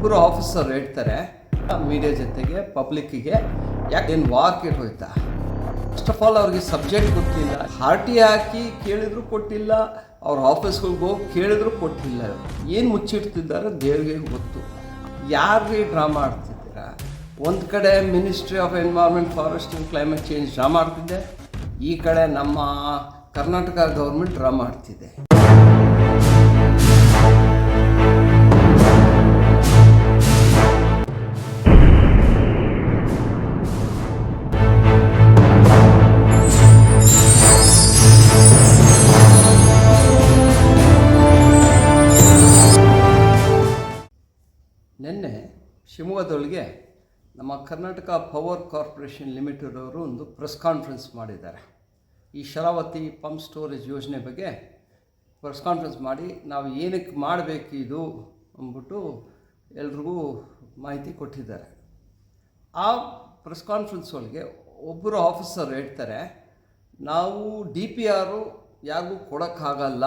ಒಬ್ಬರು ಆಫೀಸರ್ ಹೇಳ್ತಾರೆ ಮೀಡಿಯಾ ಜೊತೆಗೆ ಪಬ್ಲಿಕ್ಕಿಗೆ ಯಾಕೆ ಏನು ವಾಕ್ ಹೋಯ್ತಾ? ಫಸ್ಟ್ ಆಫ್ ಆಲ್ ಅವ್ರಿಗೆ ಸಬ್ಜೆಕ್ಟ್ ಗೊತ್ತಿಲ್ಲ. ಹಾರ್ಟಿ ಹಾಕಿ ಕೇಳಿದ್ರು ಕೊಟ್ಟಿಲ್ಲ, ಅವ್ರ ಆಫೀಸ್ಗಳಿಗೆ ಹೋಗಿ ಕೇಳಿದ್ರು ಕೊಟ್ಟಿಲ್ಲ. ಏನು ಮುಚ್ಚಿಡ್ತಿದ್ದಾರೆ ದೇವ್ರಿಗೆ ಗೊತ್ತು. ಯಾರಿಗೆ ಡ್ರಾಮಾ ಆಡ್ತಿದ್ದೀರಾ? ಒಂದು ಕಡೆ ministry of environment forest and climate change drama ಆಡ್ತಿದೆ, ಈ ಕಡೆ ನಮ್ಮ ಕರ್ನಾಟಕ ಗೌರ್ಮೆಂಟ್ ಡ್ರಾಮಾ ಆಡ್ತಿದೆ. ಶಿವಮೊಗ್ಗದೊಳಗೆ ನಮ್ಮ ಕರ್ನಾಟಕ ಪವರ್ ಕಾರ್ಪೊರೇಷನ್ ಲಿಮಿಟೆಡ್ ಅವರು ಒಂದು ಪ್ರೆಸ್ ಕಾನ್ಫರೆನ್ಸ್ ಮಾಡಿದ್ದಾರೆ. ಈ ಶರಾವತಿ ಪಂಪ್ ಸ್ಟೋರೇಜ್ ಯೋಜನೆ ಬಗ್ಗೆ ಪ್ರೆಸ್ ಕಾನ್ಫರೆನ್ಸ್ ಮಾಡಿ ನಾವು ಏನಕ್ಕೆ ಮಾಡಬೇಕು ಇದು ಅಂದ್ಬಿಟ್ಟು ಎಲ್ರಿಗೂ ಮಾಹಿತಿ ಕೊಟ್ಟಿದ್ದಾರೆ. ಆ ಪ್ರೆಸ್ ಕಾನ್ಫರೆನ್ಸ್ ಒಳಗೆ ಒಬ್ಬರು ಆಫೀಸರ್ ಹೇಳ್ತಾರೆ, ನಾವು ಡಿ ಪಿ ಆರು ಯಾರಿಗೂ ಕೊಡೋಕ್ಕಾಗಲ್ಲ.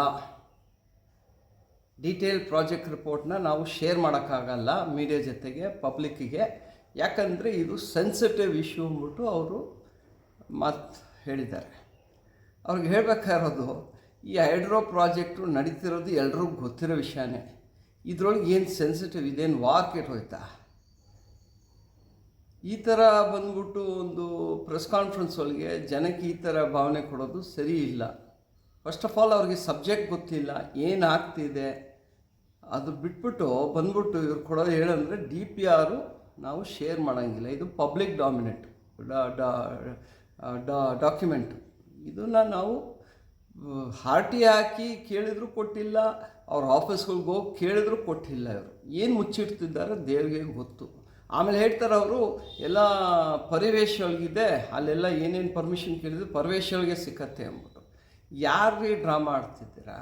ಡೀಟೇಲ್ ಪ್ರಾಜೆಕ್ಟ್ ರಿಪೋರ್ಟ್ನ ನಾವು ಶೇರ್ ಮಾಡೋಕ್ಕಾಗಲ್ಲ ಮೀಡಿಯಾ ಜೊತೆಗೆ ಪಬ್ಲಿಕ್ಕಿಗೆ ಯಾಕಂದರೆ ಇದು ಸೆನ್ಸಿಟಿವ್ ಇಶ್ಯೂ ಅಂದ್ಬಿಟ್ಟು ಅವರು ಮಾತು ಹೇಳಿದ್ದಾರೆ. ಅವ್ರಿಗೆ ಹೇಳಬೇಕಾಗಿರೋದು ಈ ಹೈಡ್ರೋ ಪ್ರಾಜೆಕ್ಟು ನಡೀತಿರೋದು ಎಲ್ರಿಗೂ ಗೊತ್ತಿರೋ ವಿಷಯನೇ. ಇದ್ರೊಳಗೆ ಏನು ಸೆನ್ಸಿಟಿವ್ ಇದೇನು ವಾರ್ಕೆಟ್ ಹೋಯ್ತಾ? ಈ ಥರ ಬಂದ್ಬಿಟ್ಟು ಒಂದು ಪ್ರೆಸ್ ಕಾನ್ಫರೆನ್ಸ್ ಒಳಗೆ ಜನಕ್ಕೆ ಈ ಥರ ಭಾವನೆ ಕೊಡೋದು ಸರಿ ಇಲ್ಲ. ಫಸ್ಟ್ ಆಫ್ ಆಲ್ ಅವ್ರಿಗೆ ಸಬ್ಜೆಕ್ಟ್ ಗೊತ್ತಿಲ್ಲ, ಏನು ಆಗ್ತಿದೆ, ಅದು ಬಿಟ್ಬಿಟ್ಟು ಬಂದ್ಬಿಟ್ಟು ಇವ್ರು ಕೊಡೋದು ಹೇಳಂದರೆ ಡಿ ಪಿ ಆರು ನಾವು ಶೇರ್ ಮಾಡೋಂಗಿಲ್ಲ. ಇದು ಪಬ್ಲಿಕ್ ಡಾಮಿನೆಂಟ್ ಡಾಕ್ಯುಮೆಂಟ್ ಇದನ್ನು ನಾವು ಹಾರ್ಟಿ ಹಾಕಿ ಕೇಳಿದ್ರು ಕೊಟ್ಟಿಲ್ಲ, ಅವ್ರ ಆಫೀಸ್ಗಳಿಗೆ ಹೋಗಿ ಕೇಳಿದ್ರು ಕೊಟ್ಟಿಲ್ಲ ಇವರು. ಏನು ಮುಚ್ಚಿಡ್ತಿದ್ದಾರೆ ದೇವ್ರಿಗೆ ಗೊತ್ತು. ಆಮೇಲೆ ಹೇಳ್ತಾರೆ ಅವರು, ಎಲ್ಲ ಪರಿವೇಶ ಒಳಗಿದೆ, ಅಲ್ಲೆಲ್ಲ ಏನೇನು ಪರ್ಮಿಷನ್ ಕೇಳಿದ್ರು ಪರಿವೇಶಗಳಿಗೆ ಸಿಕ್ಕತ್ತೆ ಅಂದ್ಬಿಟ್ಟು. ಯಾರಿಗೆ ಡ್ರಾ ಮಾಡ್ತಿದ್ದೀರಾ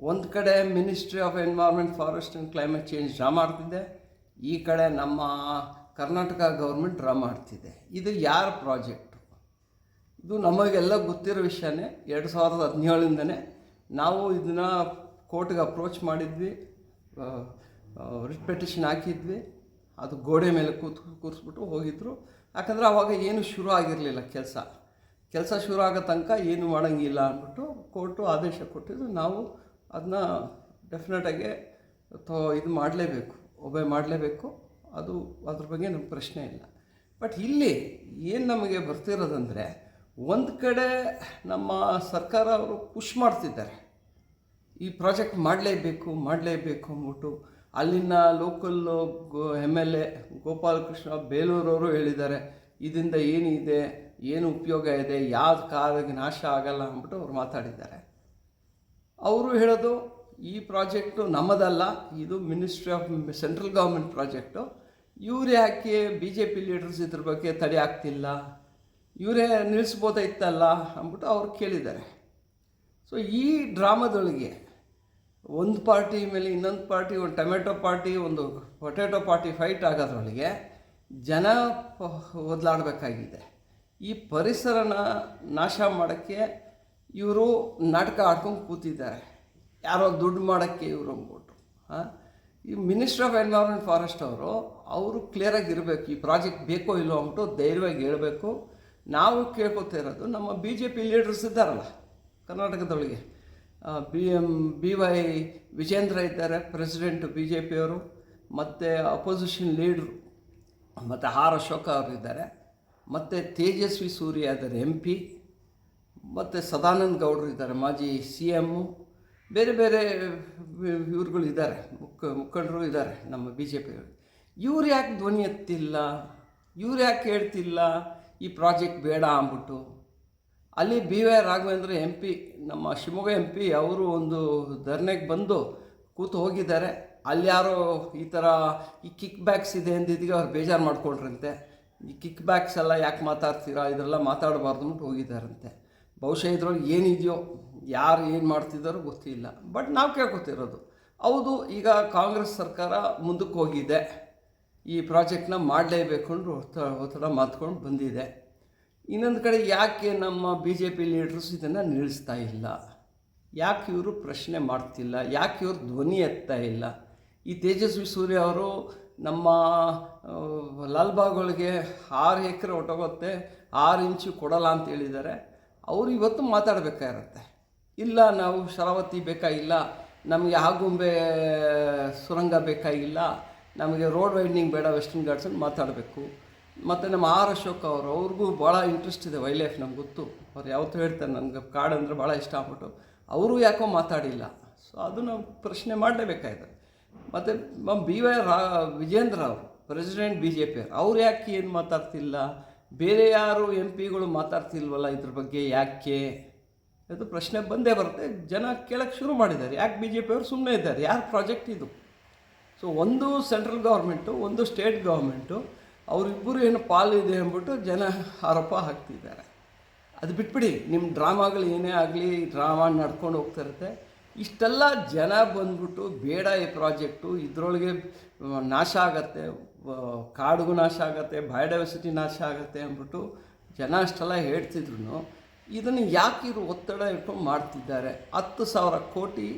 ಒಂದು ಕಡೆ ministry of environment forest and climate change draw ಮಾಡ್ತಿದ್ದೆ ಈ ಕಡೆ ನಮ್ಮ ಕರ್ನಾಟಕ ಗೌರ್ಮೆಂಟ್ ಡ್ರಾ ಮಾಡ್ತಿದೆ ಇದು ಯಾರ ಪ್ರಾಜೆಕ್ಟು? ಇದು ನಮಗೆಲ್ಲ ಗೊತ್ತಿರೋ ವಿಷಯನೇ, ಎರಡು ಸಾವಿರದ ಹದಿನೇಳಿಂದನೇ ನಾವು ಇದನ್ನು ಕೋರ್ಟ್ಗೆ ಅಪ್ರೋಚ್ ಮಾಡಿದ್ವಿ ರಿಟ್ ಪೆಟಿಷನ್ ಹಾಕಿದ್ವಿ, ಅದು ಗೋಡೆ ಮೇಲೆ ಕೂತ್ ಕೂರಿಸ್ಬಿಟ್ಟು ಹೋಗಿದ್ದರು ಯಾಕಂದರೆ ಅವಾಗ ಏನು ಶುರು ಆಗಿರಲಿಲ್ಲ ಕೆಲಸ. ಕೆಲಸ ಶುರು ಆಗೋ ತನಕ ಏನು ಮಾಡೋಂಗಿಲ್ಲ ಅಂದ್ಬಿಟ್ಟು ಕೋರ್ಟು ಆದೇಶ ಕೊಟ್ಟಿದ್ದು ನಾವು ಅದನ್ನ ಡೆಫಿನೆಟಾಗಿ ತೋ, ಇದು ಮಾಡಲೇಬೇಕು ಒಬೆ ಮಾಡಲೇಬೇಕು. ಅದು ಅದ್ರ ಬಗ್ಗೆ ನಮ್ಗೆ ಪ್ರಶ್ನೆ ಇಲ್ಲ. ಬಟ್ ಇಲ್ಲಿ ಏನು ನಮಗೆ ಬರ್ತಿರೋದಂದರೆ ಒಂದು ಕಡೆ ನಮ್ಮ ಸರ್ಕಾರ ಅವರು ಪುಷ್ ಮಾಡ್ತಿದ್ದಾರೆ. ಈ ಪ್ರಾಜೆಕ್ಟ್ ಮಾಡಲೇಬೇಕು ಮಾಡಲೇಬೇಕು ಅಂದ್ಬಿಟ್ಟು ಅಲ್ಲಿನ ಲೋಕಲ್ ಗೋ ಎಂ ಎಲ್ ಎ ಗೋಪಾಲಕೃಷ್ಣ ಬೇಲೂರವರು ಹೇಳಿದ್ದಾರೆ. ಇದರಿಂದ ಏನಿದೆ? ಏನು ಉಪಯೋಗ ಇದೆ ಯಾವ ಕಾಲಕ್ಕೆ ನಾಶ ಆಗಲ್ಲ ಅಂದ್ಬಿಟ್ಟು ಅವ್ರು ಮಾತಾಡಿದ್ದಾರೆ. ಅವರು ಹೇಳೋದು, ಈ ಪ್ರಾಜೆಕ್ಟು ನಮ್ಮದಲ್ಲ, ಇದು ministry of central government project. ಇವರೇ ಯಾಕೆ ಬಿ ಜೆ ಪಿ ಲೀಡರ್ಸ್ ಇದ್ರ ಬಗ್ಗೆ ತಡೆ ಆಗ್ತಿಲ್ಲ, ಇವರೇ ನಿಲ್ಲಿಸ್ಬೋದಾಯ್ತಲ್ಲ ಅಂದ್ಬಿಟ್ಟು ಅವ್ರು ಕೇಳಿದ್ದಾರೆ. ಸೊ ಈ ಡ್ರಾಮಾದೊಳಗೆ ಒಂದು ಪಾರ್ಟಿ ಮೇಲೆ ಇನ್ನೊಂದು ಪಾರ್ಟಿ, ಒಂದು ಟೊಮೆಟೊ ಪಾರ್ಟಿ, ಒಂದು ಪೊಟ್ಯಾಟೊ ಪಾರ್ಟಿ ಫೈಟ್ ಆಗೋದ್ರೊಳಗೆ ಜನ ಒದಲಾಡಬೇಕಾಗಿದೆ ಈ ಪರಿಸರನ ನಾಶ ಮಾಡೋಕ್ಕೆ ಇವರು ನಾಟಕ ಆಡ್ಕೊಂಡು ಕೂತಿದ್ದಾರೆ. ಯಾರೋ ದುಡ್ಡು ಮಾಡೋಕ್ಕೆ ಇವರು ಅಂದ್ಬಿಟ್ಟು ಹಾಂ? ಈ ಮಿನಿಸ್ಟ್ರ್ ಆಫ್ ಎನ್ವೈರ್ಮೆಂಟ್ ಫಾರೆಸ್ಟ್ ಅವರು ಅವರು ಕ್ಲಿಯರಾಗಿ ಇರಬೇಕು, ಈ ಪ್ರಾಜೆಕ್ಟ್ ಬೇಕೋ ಇಲ್ಲೋ ಅಂದ್ಬಿಟ್ಟು ಧೈರ್ಯವಾಗಿ ಹೇಳಬೇಕು. ನಾವು ಕೇಳ್ಕೊತಾ ಇರೋದು ನಮ್ಮ ಬಿ ಜೆ ಪಿ ಲೀಡರ್ಸ್ ಇದ್ದಾರಲ್ಲ, ಕರ್ನಾಟಕದೊಳಗೆ. B M B Y Vijayendra ಇದ್ದಾರೆ ಪ್ರೆಸಿಡೆಂಟ್ ಬಿ ಜೆ ಪಿಯವರು ಮತ್ತು ಅಪೋಸಿಷನ್ ಲೀಡ್ರು ಮತ್ತು ಆರ್ ಅಶೋಕ ಅವರು ಇದ್ದಾರೆ. ಮತ್ತು ತೇಜಸ್ವಿ ಸೂರ್ಯ ಇದ್ದಾರೆ ಎಂ ಪಿ ಮತ್ತು ಸದಾನಂದ ಗೌಡರು ಇದ್ದಾರೆ, ಮಾಜಿ ಸಿ ಎಮ್ಮು ಬೇರೆ ಬೇರೆ ಇವ್ರುಗಳು ಇದ್ದಾರೆ ಮುಖ, ಮುಖಂಡರು ಇದ್ದಾರೆ ನಮ್ಮ ಬಿ ಜೆ ಪಿಯವರು ಇವ್ರು ಯಾಕೆ ಧ್ವನಿ ಎತ್ತಿಲ್ಲ? ಇವ್ರು ಯಾಕೆ ಹೇಳ್ತಿಲ್ಲ? ಈ ಪ್ರಾಜೆಕ್ಟ್ ಬೇಡ ಅಂದ್ಬಿಟ್ಟು. ಅಲ್ಲಿ B Y Raghavendra M P ನಮ್ಮ ಶಿವಮೊಗ್ಗ ಎಂ ಪಿ ಅವರು ಒಂದು ಧರ್ನೆಗೆ ಬಂದು ಕೂತು ಹೋಗಿದ್ದಾರೆ. ಅಲ್ಲಿ ಯಾರೋ ಈ ಥರ ಈ ಕಿಕ್ ಬ್ಯಾಕ್ಸ್ ಇದೆ ಅಂದಿದ್ದಕ್ಕೆ ಅವ್ರು ಬೇಜಾರು ಮಾಡ್ಕೊಳ್ರಂತೆ. ಈ ಕಿಕ್ ಬ್ಯಾಕ್ಸ್ ಎಲ್ಲ ಯಾಕೆ ಮಾತಾಡ್ತೀರಾ? ಇದೆಲ್ಲ ಮಾತಾಡಬಾರ್ದು ಅಂತ ಹೋಗಿದ್ದಾರಂತೆ. ಬಹುಶಃ ಇದ್ರೊಳಗೆ ಏನಿದೆಯೋ, ಯಾರು ಏನು ಮಾಡ್ತಿದ್ದಾರೋ ಗೊತ್ತಿಲ್ಲ. ಬಟ್ ನಾವು ಕೇಳ್ಕೊತಿರೋದು, ಹೌದು, ಈಗ ಕಾಂಗ್ರೆಸ್ ಸರ್ಕಾರ ಮುಂದಕ್ಕೆ ಹೋಗಿದೆ. ಈ ಪ್ರಾಜೆಕ್ಟ್ನ ಮಾಡಲೇಬೇಕು ಅಂದ್ರೆ ಒತ್ತಡ ಒತ್ತಡ ಮಾತ್ಕೊಂಡು ಬಂದಿದೆ. ಇನ್ನೊಂದು ಕಡೆ ಯಾಕೆ ನಮ್ಮ ಬಿ ಜೆ ಪಿ ಲೀಡರ್ಸ್ ಇದನ್ನು ನಿಲ್ಲಿಸ್ತಾ ಇಲ್ಲ? ಯಾಕೆ ಇವರು ಪ್ರಶ್ನೆ ಮಾಡ್ತಿಲ್ಲ? ಯಾಕೆ ಇವರು ಧ್ವನಿ ಎತ್ತಾ ಇಲ್ಲ? ಈ ತೇಜಸ್ವಿ ಸೂರ್ಯ ಅವರು ನಮ್ಮ ಲಾಲ್ಬಾಗ್ಗಳಿಗೆ ಆರು ಎಕರೆ ಹೊಟ್ಟೋಗುತ್ತೆ ಆರು ಇಂಚು ಕೊಡಲ್ಲ ಅಂತ ಹೇಳಿದ್ದಾರೆ. ಅವರು ಇವತ್ತು ಮಾತಾಡಬೇಕಾಗಿರುತ್ತೆ. ಇಲ್ಲ, ನಾವು ಶರಾವತಿ ಬೇಕಾಗಿಲ್ಲ ನಮಗೆ ಆಗುಂಬೆ, ಸುರಂಗ ಬೇಕಾಗಿಲ್ಲ ನಮಗೆ ರೋಡ್ ವೈಂಡಿಂಗ್ ಬೇಡ, ವೆಸ್ಟರ್ನ್ ಘಾಟ್ಸ್ ಅಂತ ಮಾತಾಡಬೇಕು. ಮತ್ತು ನಮ್ಮ ಆರ್ ಅಶೋಕ್ ಅವರು, ಅವ್ರಿಗೂ ಭಾಳ ಇಂಟ್ರೆಸ್ಟ್ ಇದೆ ವೈಲ್ಡ್ ಲೈಫ್ ನಮ್ಗೆ ಗೊತ್ತು. ಅವ್ರು ಯಾವತ್ತೂ ಹೇಳ್ತಾರೆ, ನನಗೆ ಕಾಡು ಅಂದರೆ ಭಾಳ ಇಷ್ಟ ಆಗ್ಬಿಟ್ಟು ಅವರು ಯಾಕೋ ಮಾತಾಡಿಲ್ಲ. ಸೊ ಅದು ಪ್ರಶ್ನೆ ಮಾಡಲೇಬೇಕಾಗಿದೆ. ಮತ್ತು ಬಿ ವೈ ರಾ, ವಿಜೇಂದ್ರ ಅವರು ಪ್ರೆಸಿಡೆಂಟ್ ಬಿ ಜೆ ಪಿ ಅವ್ರು. ಯಾಕೆ ಏನು ಮಾತಾಡ್ತಿಲ್ಲ? ಬೇರೆ ಯಾರು ಎಂ ಪಿಗಳು ಮಾತಾಡ್ತಿಲ್ವಲ್ಲ ಇದ್ರ ಬಗ್ಗೆ ಯಾಕೆ? ಅದು ಪ್ರಶ್ನೆ ಬಂದೇ ಬರುತ್ತೆ. ಜನ ಕೇಳಕ್ಕೆ ಶುರು ಮಾಡಿದ್ದಾರೆ. ಯಾಕೆ ಬಿ ಜೆ ಪಿಯವರು ಸುಮ್ಮನೆ ಇದ್ದಾರೆ? ಯಾರು ಪ್ರಾಜೆಕ್ಟ್ ಇದು? ಸೊ ಒಂದು ಸೆಂಟ್ರಲ್ ಗೌರ್ಮೆಂಟು ಒಂದು ಸ್ಟೇಟ್ ಗೌರ್ಮೆಂಟು ಅವರಿಬ್ಬರು ಏನು ಪಾಲು ಇದೆ ಅಂದ್ಬಿಟ್ಟು ಜನ ಆರೋಪ ಹಾಕ್ತಿದ್ದಾರೆ. ಅದು ಬಿಟ್ಬಿಡಿ ನಿಮ್ಮ ಡ್ರಾಮಾಗಳು ಏನೇ ಆಗಲಿ ಡ್ರಾಮಾ ನಡ್ಕೊಂಡು ಹೋಗ್ತಾ ಇರುತ್ತೆ. ಇಷ್ಟೆಲ್ಲ ಜನ ಬಂದ್ಬಿಟ್ಟು ಬೇಡ ಈ ಪ್ರಾಜೆಕ್ಟು, ಇದರೊಳಗೆ ನಾಶ ಆಗತ್ತೆ ಕಾಡಿಗೂ ನಾಶ ಆಗತ್ತೆ, ಬಯೋಡೈವರ್ಸಿಟಿ ನಾಶ ಆಗತ್ತೆ ಅಂದ್ಬಿಟ್ಟು ಜನ ಅಷ್ಟೆಲ್ಲ ಹೇಳ್ತಿದ್ರು. ಇದನ್ನು ಯಾಕೆ ಇವರು ಒತ್ತಡ ಇಟ್ಟು ಮಾಡ್ತಿದ್ದಾರೆ? ಹತ್ತು ಸಾವಿರ ಕೋಟಿ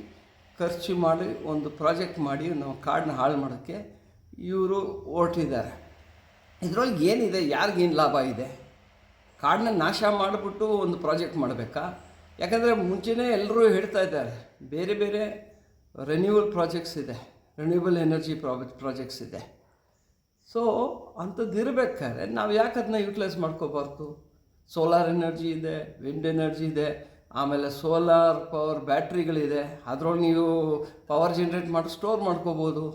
ಖರ್ಚು ಮಾಡಿ ಒಂದು ಪ್ರಾಜೆಕ್ಟ್ ಮಾಡಿ ನಾವು ಕಾಡನ್ನ ಹಾಳು ಮಾಡೋಕ್ಕೆ ಇವರು ಹೊರಟಿದ್ದಾರೆ. ಇದರೊಳಗೆ ಏನಿದೆ? ಯಾರಿಗೇನು ಲಾಭ ಇದೆ? ಕಾಡನ್ನ ನಾಶ ಮಾಡಿಬಿಟ್ಟು ಒಂದು ಪ್ರಾಜೆಕ್ಟ್ ಮಾಡಬೇಕಾ? ಯಾಕಂದರೆ ಮುಂಚೆನೇ ಎಲ್ಲರೂ ಹೇಳ್ತಾ ಇದ್ದಾರೆ, ಬೇರೆ ಬೇರೆ ರೆನ್ಯೂವಲ್ ಪ್ರಾಜೆಕ್ಟ್ಸ್ ಇದೆ ರೆನ್ಯೂವಲ್ ಎನರ್ಜಿ ಪ್ರಾಜೆಕ್ಟ್ಸ್ ಇದೆ. ಸೊ ಅಂಥದ್ದು ಇರಬೇಕಾದ್ರೆ ನಾವು ಯಾಕೆ ಅದನ್ನ ಯೂಟಿಲೈಸ್ ಮಾಡ್ಕೋಬಾರ್ದು? ಸೋಲಾರ್ ಎನರ್ಜಿ ಇದೆ ವಿಂಡ್ ಎನರ್ಜಿ ಇದೆ, ಆಮೇಲೆ ಸೋಲಾರ್ ಪವರ್ ಬ್ಯಾಟ್ರಿಗಳಿದೆ, ಅದರೊಳಗೆ ನೀವು ಪವರ್ ಜನ್ರೇಟ್ ಮಾಡಿ ಸ್ಟೋರ್ ಮಾಡ್ಕೋಬೋದು.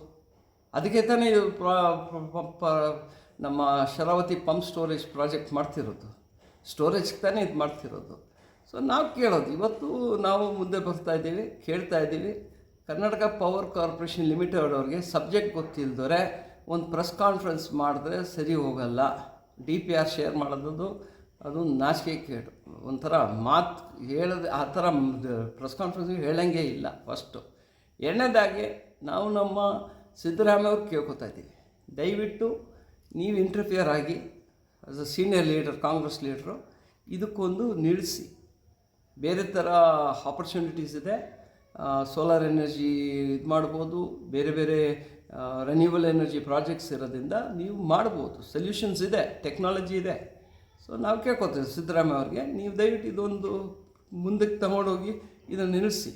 ಅದಕ್ಕೆ ತಾನೇ ಇದು ನಮ್ಮ ಶರಾವತಿ ಪಂಪ್ ಸ್ಟೋರೇಜ್ ಪ್ರಾಜೆಕ್ಟ್ ಮಾಡ್ತಿರೋದು. ಸ್ಟೋರೇಜ್ಗೆ ತಾನೇ ಇದು ಮಾಡ್ತಿರೋದು. ಸೊ ನಾವು ಕೇಳೋದು. ಇವತ್ತು ನಾವು ಮುಂದೆ ಬರ್ತಾ ಇದ್ದೀವಿ, ಕೇಳ್ತಾ ಇದ್ದೀವಿ. ಕರ್ನಾಟಕ ಪವರ್ ಕಾರ್ಪೊರೇಷನ್ ಲಿಮಿಟೆಡ್ ಅವ್ರಿಗೆ ಸಬ್ಜೆಕ್ಟ್ ಗೊತ್ತಿಲ್ಲದವ್ರೆ ಒಂದು ಪ್ರೆಸ್ ಕಾನ್ಫರೆನ್ಸ್ ಮಾಡಿದ್ರೆ ಸರಿ ಹೋಗಲ್ಲ. ಡಿ ಪಿ ಆರ್ ಶೇರ್ ಮಾಡೋದು ಅದು ನಾಚಿಕೆ ಕೇಡು. ಒಂಥರ ಮಾತು ಹೇಳದೆ, ಆ ಥರ ಪ್ರೆಸ್ ಕಾನ್ಫರೆನ್ಸ್ ಹೇಳಂಗೆ ಇಲ್ಲ ಫಸ್ಟು ಎರಡನೇದಾಗಿ, ನಾವು ನಮ್ಮ ಸಿದ್ದರಾಮಯ್ಯ ಅವ್ರು ಕೇಳ್ಕೊತಾ ಇದ್ದೀವಿ. ದಯವಿಟ್ಟು ನೀವು ಇಂಟರ್ಫಿಯರ್ ಆಗಿ as a senior leader Congress ಲೀಡ್ರು ಇದಕ್ಕೊಂದು ನಿಲ್ಲಿಸಿ ಬೇರೆ ಥರ ಆಪರ್ಚುನಿಟೀಸ್ ಇದೆ. ಸೋಲಾರ್ ಎನರ್ಜಿ ಇದು ಮಾಡ್ಬೋದು. ಬೇರೆ ಬೇರೆ ರೆನ್ಯೂವಲ್ ಎನರ್ಜಿ ಪ್ರಾಜೆಕ್ಟ್ಸ್ ಇರೋದ್ರಿಂದ ನೀವು ಮಾಡ್ಬೋದು. ಸೊಲ್ಯೂಷನ್ಸ್ ಇದೆ ಟೆಕ್ನಾಲಜಿ ಇದೆ. ಸೊ ನಾವು ಕೇಳ್ಕೊತೀವಿ ಸಿದ್ದರಾಮಯ್ಯ ಅವ್ರಿಗೆ, ನೀವು ದಯವಿಟ್ಟು ಇದೊಂದು ಮುಂದಕ್ಕೆ ತಗೊಂಡೋಗಿ ಇದನ್ನು ನಿಲ್ಲಿಸಿ.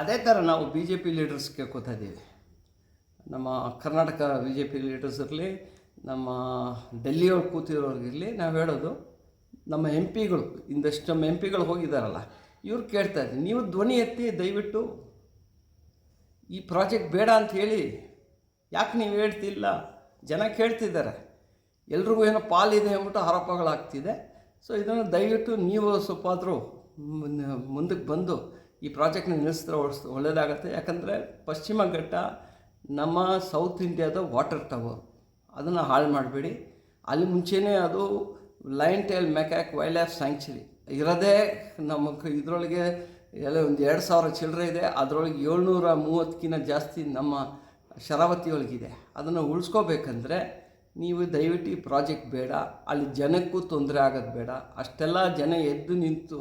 ಅದೇ ಥರ ನಾವು ಬಿ ಜೆ ಪಿ ಲೀಡರ್ಸ್ ಕೇಳ್ಕೊತಾ ಇದ್ದೀವಿ. ನಮ್ಮ Karnataka B J P leaders ಇರಲಿ, ನಮ್ಮ ಡೆಲ್ಲಿಯವ್ರು ಕೂತಿರೋರಿಗಿರಲಿ ನಾವು ಹೇಳೋದು ನಮ್ಮ ಎಂ ಪಿಗಳು ಇಂದಷ್ಟು ನಮ್ಮ ಎಂ ಪಿಗಳು ಹೋಗಿದ್ದಾರಲ್ಲ, ಇವ್ರು ಕೇಳ್ತಾ ಇದ್ದೀನಿ ನೀವು ಧ್ವನಿ ಎತ್ತಿ ದಯವಿಟ್ಟು ಈ ಪ್ರಾಜೆಕ್ಟ್ ಬೇಡ ಅಂತ ಹೇಳಿ, ಯಾಕೆ ನೀವು ಹೇಳ್ತಿಲ್ಲ? ಜನ ಕೇಳ್ತಿದ್ದಾರೆ, ಎಲ್ರಿಗೂ ಏನೋ ಪಾಲಿದೆ ಅಂದ್ಬಿಟ್ಟು ಆರೋಪಗಳಾಗ್ತಿದೆ. ಸೊ ಇದನ್ನು ದಯವಿಟ್ಟು ನೀವು ಸ್ವಲ್ಪ ಆದರೂ ಮುಂದಕ್ಕೆ ಬಂದು ಈ ಪ್ರಾಜೆಕ್ಟ್ನ ನಿಲ್ಲಿಸಿದ್ರೆ ಒಳ್ಳೆಯದಾಗತ್ತೆ ಯಾಕಂದರೆ ಪಶ್ಚಿಮ ಘಟ್ಟ ನಮ್ಮ ಸೌತ್ ಇಂಡಿಯಾದ ವಾಟರ್ ಟವರ್ ಅದನ್ನು ಹಾಳು ಮಾಡಬೇಡಿ. ಅಲ್ಲಿ ಮುಂಚೆನೇ ಅದು lion tail macaque wild life sanctuary ಇರೋದೇ ನಮಗೆ ಇದರೊಳಗೆ ಎಲ್ಲ ಒಂದು ಎರಡು ಸಾವಿರ ಚಿಲ್ಲರೆ ಇದೆ. ಅದರೊಳಗೆ ಏಳ್ನೂರ ಮೂವತ್ತಕ್ಕಿಂತ ಜಾಸ್ತಿ ನಮ್ಮ ಶರಾವತಿಯೊಳಗಿದೆ. ಅದನ್ನು ಉಳಿಸ್ಕೋಬೇಕಂದ್ರೆ ನೀವು ದಯವಿಟ್ಟು ಈ ಪ್ರಾಜೆಕ್ಟ್ ಬೇಡ. ಅಲ್ಲಿ ಜನಕ್ಕೂ ತೊಂದರೆ ಆಗೋದು ಬೇಡ. ಅಷ್ಟೆಲ್ಲ ಜನ ಎದ್ದು ನಿಂತು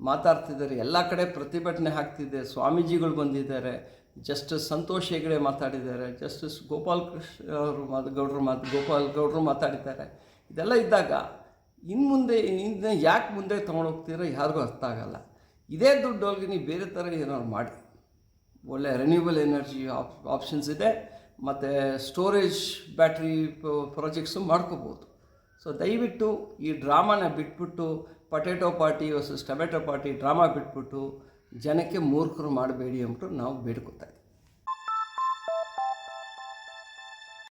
ಮಾತಾಡ್ತಿದ್ದಾರೆ. ಎಲ್ಲ ಕಡೆ ಪ್ರತಿಭಟನೆ ಆಗ್ತಿದೆ. ಸ್ವಾಮೀಜಿಗಳು ಬಂದಿದ್ದಾರೆ. ಜಸ್ಟಿಸ್ ಸಂತೋಷ್ ಹೆಗ್ಡೆ ಮಾತಾಡಿದ್ದಾರೆ. ಜಸ್ಟಿಸ್ ಗೋಪಾಲ್ ಕೃಷ್ಣ ಅವರು ಮಾತು ಗೌಡ್ರು ಮಾತು ಗೋಪಾಲ್ ಗೌಡ್ರು ಮಾತಾಡಿದ್ದಾರೆ. ಇದೆಲ್ಲ ಇದ್ದಾಗ ಇನ್ನು ಮುಂದೆ, ಇನ್ನು ಯಾಕೆ ಮುಂದೆ ತೊಗೊಂಡೋಗ್ತೀರೋ ಯಾರಿಗೂ ಅರ್ಥ ಆಗಲ್ಲ. ಇದೇ ದುಡ್ಡೊಳಗೆ ನೀವು ಬೇರೆ ಥರ ಏನಾದ್ರು ಮಾಡಿ. ಒಳ್ಳೆ ರೆನ್ಯೂಬಲ್ ಎನರ್ಜಿ ಆಪ್ ಆಪ್ಷನ್ಸ್ ಇದೆ, ಮತ್ತು ಸ್ಟೋರೇಜ್ ಬ್ಯಾಟ್ರಿ ಪ್ರಾಜೆಕ್ಟ್ಸು ಮಾಡ್ಕೋಬೋದು. ಸೊ ದಯವಿಟ್ಟು ಈ ಡ್ರಾಮಾನ ಬಿಟ್ಬಿಟ್ಟು potato party versus tomato party drama ಬಿಟ್ಬಿಟ್ಟು, ಜನಕ್ಕೆ ಮೂರ್ಖರು ಮಾಡಬೇಡಿ ಅಂದ್ಬಿಟ್ಟು ನಾವು ಬೇಡ್ಕೊತಾ